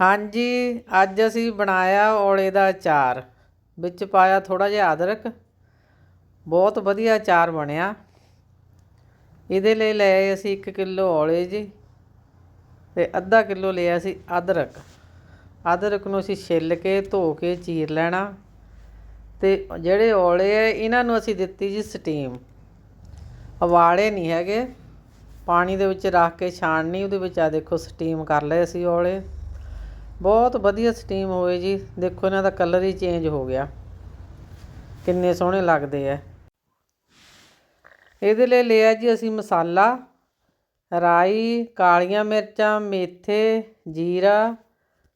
ਹਾਂਜੀ, ਅੱਜ ਅਸੀਂ ਬਣਾਇਆ ਔਲੇ ਦਾ ਅਚਾਰ। ਵਿੱਚ ਪਾਇਆ ਥੋੜ੍ਹਾ ਜਿਹਾ ਅਦਰਕ। ਬਹੁਤ ਵਧੀਆ ਅਚਾਰ ਬਣਿਆ। ਇਹਦੇ ਲਈ ਲਏ ਅਸੀਂ 1 ਕਿਲੋ ਔਲੇ ਜੀ ਤੇ ਅੱਧਾ ਕਿਲੋ ਲਿਆ ਸੀ ਅਦਰਕ। ਅਦਰਕ ਨੂੰ ਅਸੀਂ ਛਿੱਲ ਕੇ, ਧੋ ਕੇ, ਚੀਰ ਲੈਣਾ। ਤੇ ਜਿਹੜੇ ਔਲੇ ਆ, ਇਹਨਾਂ ਨੂੰ ਅਸੀਂ ਦਿੱਤੀ ਜੀ ਸਟੀਮ। ਉਬਾਲੇ ਨਹੀਂ ਹੈਗੇ। ਪਾਣੀ ਦੇ ਵਿੱਚ ਰੱਖ ਕੇ ਛਾਣਨੀ, ਉਹਦੇ ਵਿੱਚ ਆ ਦੇਖੋ ਸਟੀਮ ਕਰ ਲਏ ਅਸੀਂ ਔਲੇ। ਬਹੁਤ ਵਧੀਆ ਸਟੀਮ ਹੋਏ ਜੀ। ਦੇਖੋ ਇਹਨਾਂ ਦਾ ਕਲਰ ਹੀ ਚੇਂਜ ਹੋ ਗਿਆ। ਕਿੰਨੇ ਸੋਹਣੇ ਲੱਗਦੇ ਆ। ਇਹਦੇ ਲਈ ਲਿਆ ਜੀ ਅਸੀਂ ਮਸਾਲਾ, ਰਾਈ, ਕਾਲੀਆਂ ਮਿਰਚਾਂ, ਮੇਥੇ, ਜੀਰਾ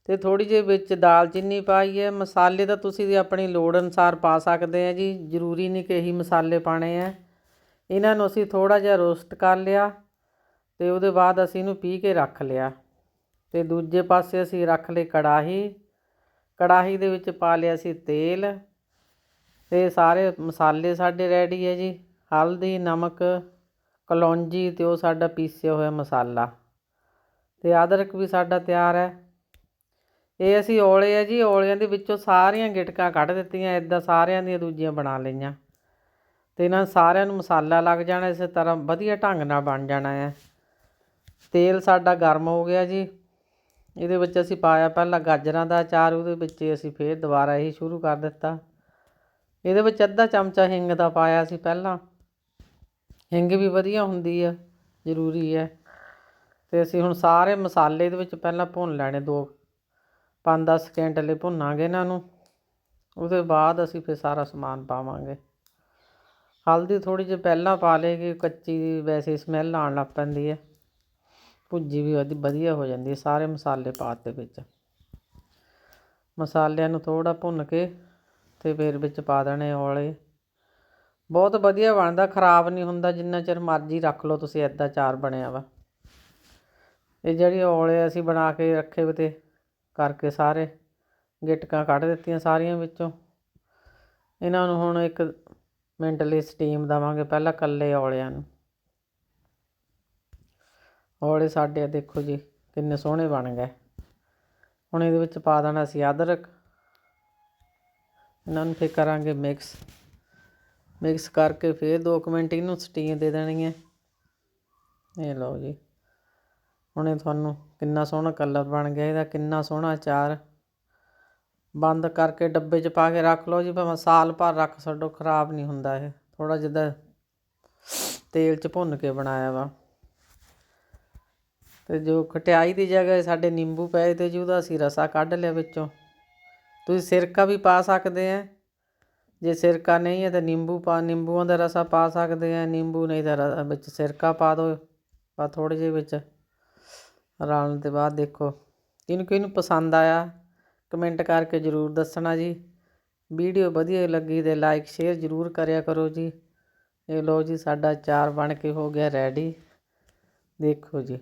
ਤੇ ਥੋੜੀ ਜਿਹੀ ਵਿੱਚ ਦਾਲਚੀਨੀ ਪਾਈ ਹੈ। ਮਸਾਲੇ ਤਾਂ ਤੁਸੀਂ ਦੀ ਆਪਣੀ ਲੋੜ ਅਨੁਸਾਰ ਪਾ ਸਕਦੇ ਆ ਜੀ। ਜ਼ਰੂਰੀ ਨਹੀਂ ਕਿ ਇਹੀ ਮਸਾਲੇ ਪਾਣੇ ਆ। ਇਹਨਾਂ ਨੂੰ ਅਸੀਂ ਥੋੜਾ ਜਿਹਾ ਰੋਸਟ ਕਰ ਲਿਆ ਤੇ ਉਹਦੇ ਬਾਅਦ ਅਸੀਂ ਇਹਨੂੰ ਪੀ ਕੇ ਰੱਖ ਲਿਆ। ਤੇ ਦੂਜੇ ਪਾਸੇ ਅਸੀਂ ਰੱਖ ਲਈ ਕੜਾਹੀ। ਕੜਾਹੀ ਦੇ ਵਿੱਚ ਪਾ ਲਿਆ ਸੀ ਤੇਲ। ਤੇ ਸਾਰੇ ਮਸਾਲੇ ਸਾਡੇ ਰੈਡੀ ਹੈ ਜੀ। ਹਲਦੀ, ਨਮਕ, ਕਲੌਂਜੀ ਤੇ ਉਹ ਸਾਡਾ ਪੀਸਿਆ ਹੋਇਆ ਮਸਾਲਾ। ਤੇ ਅਦਰਕ ਵੀ ਸਾਡਾ ਤਿਆਰ ਹੈ। ਇਹ ਅਸੀਂ ਔਲੇ ਆ ਜੀ, ਔਲਿਆਂ ਦੇ ਵਿੱਚੋਂ ਸਾਰੀਆਂ ਗਿਟਕਾਂ ਕੱਢ ਦਿੱਤੀਆਂ ਇਦਾਂ ਸਾਰਿਆਂ ਦੀਆਂ ਦੂਜੀਆਂ ਬਣਾ ਲਈਆਂ। ਤੇ ਇਹਨਾਂ ਸਾਰਿਆਂ ਨੂੰ ਮਸਾਲਾ ਲੱਗ ਜਾਣਾ, ਇਸੇ ਤਰ੍ਹਾਂ ਵਧੀਆ ਢੰਗ ਨਾਲ ਬਣ ਜਾਣਾ ਹੈ। ਤੇਲ ਸਾਡਾ ਗਰਮ ਹੋ ਗਿਆ ਜੀ। ਇਹਦੇ ਵਿੱਚ ਅਸੀਂ ਪਾਇਆ ਪਹਿਲਾਂ ਗਾਜਰਾਂ ਦਾ ਅਚਾਰ, ਉਹਦੇ ਵਿੱਚ ਅਸੀਂ ਫਿਰ ਦੁਬਾਰਾ ਇਹ ਸ਼ੁਰੂ ਕਰ ਦਿੱਤਾ। ਇਹਦੇ ਵਿੱਚ ਅੱਧਾ ਚਮਚਾ ਹਿੰਗ ਦਾ ਪਾਇਆ ਸੀ ਪਹਿਲਾਂ। ਹਿੰਗ ਵੀ ਵਧੀਆ ਹੁੰਦੀ ਆ, ਜ਼ਰੂਰੀ ਹੈ ਤੇ ਅਸੀਂ ਹੁਣ ਸਾਰੇ ਮਸਾਲੇ ਇਹਦੇ ਵਿੱਚ ਪਹਿਲਾਂ ਭੁੰਨ ਲੈਣੇ ਦੋ 5-10 ਸਕਿੰਟ ਲਈ ਭੁੰਨਾਂਗੇ ਇਹਨਾਂ ਨੂੰ। ਉਹਦੇ ਬਾਅਦ ਅਸੀਂ ਫਿਰ ਸਾਰਾ ਸਮਾਨ ਪਾਵਾਂਗੇ। ਹਲਦੀ ਥੋੜੀ ਜਿਹੀ ਪਹਿਲਾਂ ਪਾ ਲੇਗੀ ਕੱਚੀ ਵੈਸੇ ਸਮੈਲ ਆਉਣ ਲੱਗ ਪੈਂਦੀ ਹੈ ਭੁੱਜੀ ਵੀ ਵਧੀ ਵਧੀਆ ਹੋ ਜਾਂਦੀ ਹੈ, ਸਾਰੇ ਮਸਾਲੇ ਪਾਤੇ ਵਿੱਚ। ਮਸਾਲਿਆਂ ਨੂੰ ਥੋੜ੍ਹਾ ਭੁੰਨ ਕੇ ਅਤੇ ਫਿਰ ਵਿੱਚ ਪਾ ਦੇਣੇ ਔਲੇ। ਬਹੁਤ ਵਧੀਆ ਬਣਦਾ, ਖਰਾਬ ਨਹੀਂ ਹੁੰਦਾ, ਜਿੰਨਾ ਚਿਰ ਮਰਜ਼ੀ ਰੱਖ ਲਓ, ਤੁਸੀਂ ਐਦਾਂ ਚਾਰ ਬਣਿਆ ਵਾ। ਇਹ ਜਿਹੜੀ ਔਲੇ ਅਸੀਂ ਬਣਾ ਕੇ ਰੱਖੇ ਵੇ ਤੇ ਕਰਕੇ ਸਾਰੇ ਗਿਟਕਾਂ ਕੱਢ ਦਿੱਤੀਆਂ ਸਾਰੀਆਂ ਵਿੱਚੋਂ। ਇਹਨਾਂ ਨੂੰ ਹੁਣ ਇੱਕ ਮਿੰਟ ਲਈ ਸਟੀਮ ਦੇਵਾਂਗੇ, ਪਹਿਲਾਂ ਕੱਲੇ ਔਲਿਆਂ ਨੂੰ। ਔਲੇ ਸਾਡੇ ਦੇਖੋ ਜੀ, ਕਿੰਨੇ ਸੋਹਣੇ ਬਣ ਗਏ। ਹੁਣ ਇਹਦੇ ਵਿੱਚ ਪਾ ਦੇਣਾ ਸੀ ਅਦਰਕ। ਇਹਨਾਂ ਨੂੰ ਫੇਰ ਕਰਾਂਗੇ ਮਿਕਸ ਮਿਕਸ ਕਰਕੇ ਫੇਰ 2 ਮਿੰਟ ਇਹਨੂੰ ਸਟੀਮ ਦੇ ਦੇਣੀ ਹੈ। ਇਹ ਲਓ ਜੀ। ਹੁਣੇ ਤੁਹਾਨੂੰ ਕਿੰਨਾ ਸੋਹਣਾ ਕਲਰ ਬਣ ਗਿਆ, ਇਹਦਾ ਕਿੰਨਾ ਸੋਹਣਾ ਅਚਾਰ। ਬੰਦ ਕਰਕੇ ਡੱਬੇ 'ਚ ਪਾ ਕੇ ਰੱਖ ਲਓ ਜੀ, ਭਾਵੇਂ ਸਾਲ ਭਰ ਰੱਖ ਛੱਡੋ, ਖਰਾਬ ਨਹੀਂ ਹੁੰਦਾ ਇਹ। ਥੋੜਾ ਜਿਹਾ ਤੇਲ 'ਚ ਭੁੰਨ ਕੇ ਬਣਾਇਆ ਵਾ। ਤੇ ਜੋ ਖਟਿਆਈ ਦੀ ਜਗ੍ਹਾ ਸਾਡੇ ਨਿੰਬੂ ਪਏ ਤੇ ਜੀ, ਉਹਦਾ ਅਸੀਂ ਰਸਾ ਕੱਢ ਲਿਆ ਵਿੱਚੋਂ। ਤੁਸੀਂ ਸਿਰਕਾ ਵੀ ਪਾ ਸਕਦੇ ਆ ਜੇ ਸਿਰਕਾ ਨਹੀਂ ਹੈ ਤਾਂ ਨਿੰਬੂ ਪਾ, ਨਿੰਬੂਆਂ ਦਾ ਰਸਾ ਪਾ ਸਕਦੇ ਆ ਨਿੰਬੂ ਨਹੀਂ ਤਾਂ ਵਿੱਚ ਸਿਰਕਾ ਪਾ ਦਿਓ ਪਾ ਥੋੜੇ ਜਿਹੇ ਵਿੱਚ। ਰਲਣ ਦੇ ਬਾਅਦ ਦੇਖੋ, ਕਿਹਨੂੰ ਕਿਹਨੂੰ ਪਸੰਦ ਆਇਆ, ਕਮੈਂਟ ਕਰਕੇ ਜ਼ਰੂਰ ਦੱਸਣਾ ਜੀ। ਵੀਡੀਓ ਵਧੀਆ ਲੱਗੀ ਤੇ ਲਾਈਕ, ਸ਼ੇਅਰ ਜ਼ਰੂਰ ਕਰਿਆ ਕਰੋ ਜੀ। ਇਹ ਲੋ ਜੀ, ਸਾਡਾ ਚਾਰ ਬਣ ਕੇ ਹੋ ਗਿਆ ਰੈਡੀ। ਦੇਖੋ ਜੀ।